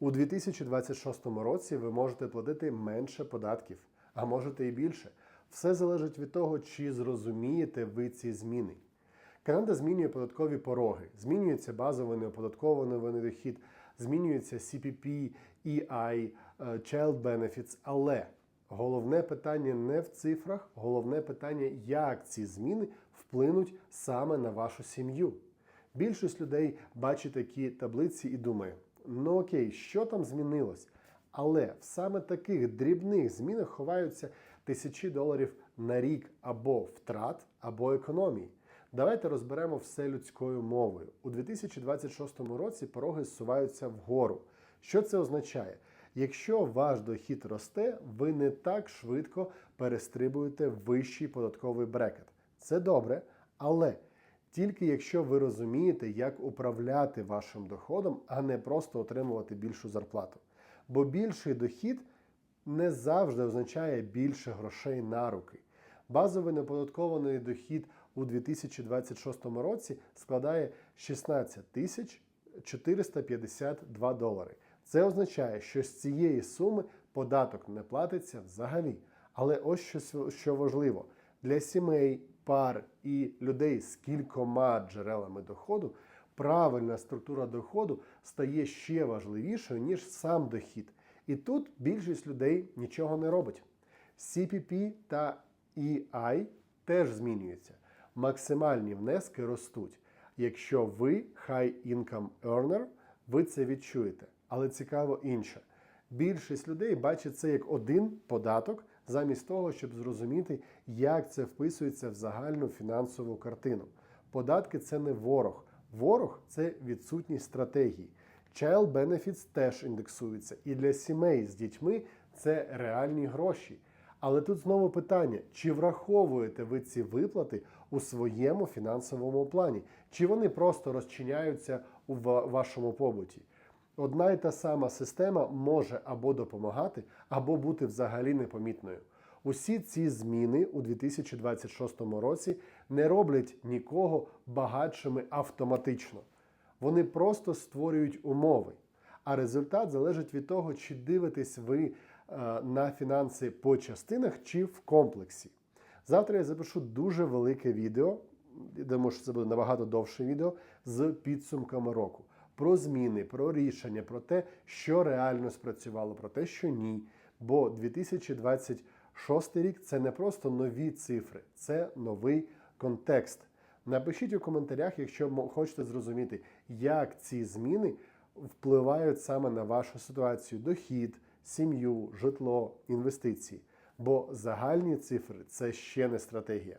У 2026 році ви можете платити менше податків, а можете і більше. Все залежить від того, чи зрозумієте ви ці зміни. Канада змінює податкові пороги, змінюється базовий неоподаткований дохід, змінюється CPP, EI, е, Child Benefits, але головне питання не в цифрах, головне питання, як ці зміни вплинуть саме на вашу сім'ю. Більшість людей бачить такі таблиці і думає: ну окей, що там змінилось? Але в саме таких дрібних змінах ховаються тисячі доларів на рік або втрат, або економії. Давайте розберемо все людською мовою. У 2026 році пороги зсуваються вгору. Що це означає? Якщо ваш дохід росте, ви не так швидко перестрибуєте вищий податковий брекет. Це добре, але тільки якщо ви розумієте, як управляти вашим доходом, а не просто отримувати більшу зарплату. Бо більший дохід не завжди означає більше грошей на руки. Базовий неподаткований дохід у 2026 році складає 16 тисяч 452 долари. Це означає, що з цієї суми податок не платиться взагалі. Але ось що, що важливо: для сімей, пар і людей з кількома джерелами доходу правильна структура доходу стає ще важливішою, ніж сам дохід. І тут більшість людей нічого не робить. CPP та EI теж змінюються. Максимальні внески ростуть. Якщо ви high income earner, ви це відчуєте. Але цікаво інше. Більшість людей бачить це як один податок, замість того, щоб зрозуміти, як це вписується в загальну фінансову картину. Податки це не ворог. Ворог це відсутність стратегії. Child Benefits теж індексуються. І для сімей з дітьми це реальні гроші. Але тут знову питання: чи враховуєте ви ці виплати у своєму фінансовому плані? Чи вони просто розчиняються у вашому побуті? Одна і та сама система може або допомагати, або бути взагалі непомітною. Усі ці зміни у 2026 році не роблять нікого багатшими автоматично. Вони просто створюють умови. А результат залежить від того, чи дивитесь ви е, на фінанси по частинах чи в комплексі. Завтра я запишу дуже велике відео. Думаю, що це буде набагато довше відео з підсумками року. Про зміни, про рішення, про те, що реально спрацювало, про те, що ні. Бо 2026 рік це не просто нові цифри, це новий контекст. Напишіть у коментарях, якщо хочете зрозуміти, як ці зміни впливають саме на вашу ситуацію: дохід, сім'ю, житло, інвестиції. Бо загальні цифри це ще не стратегія.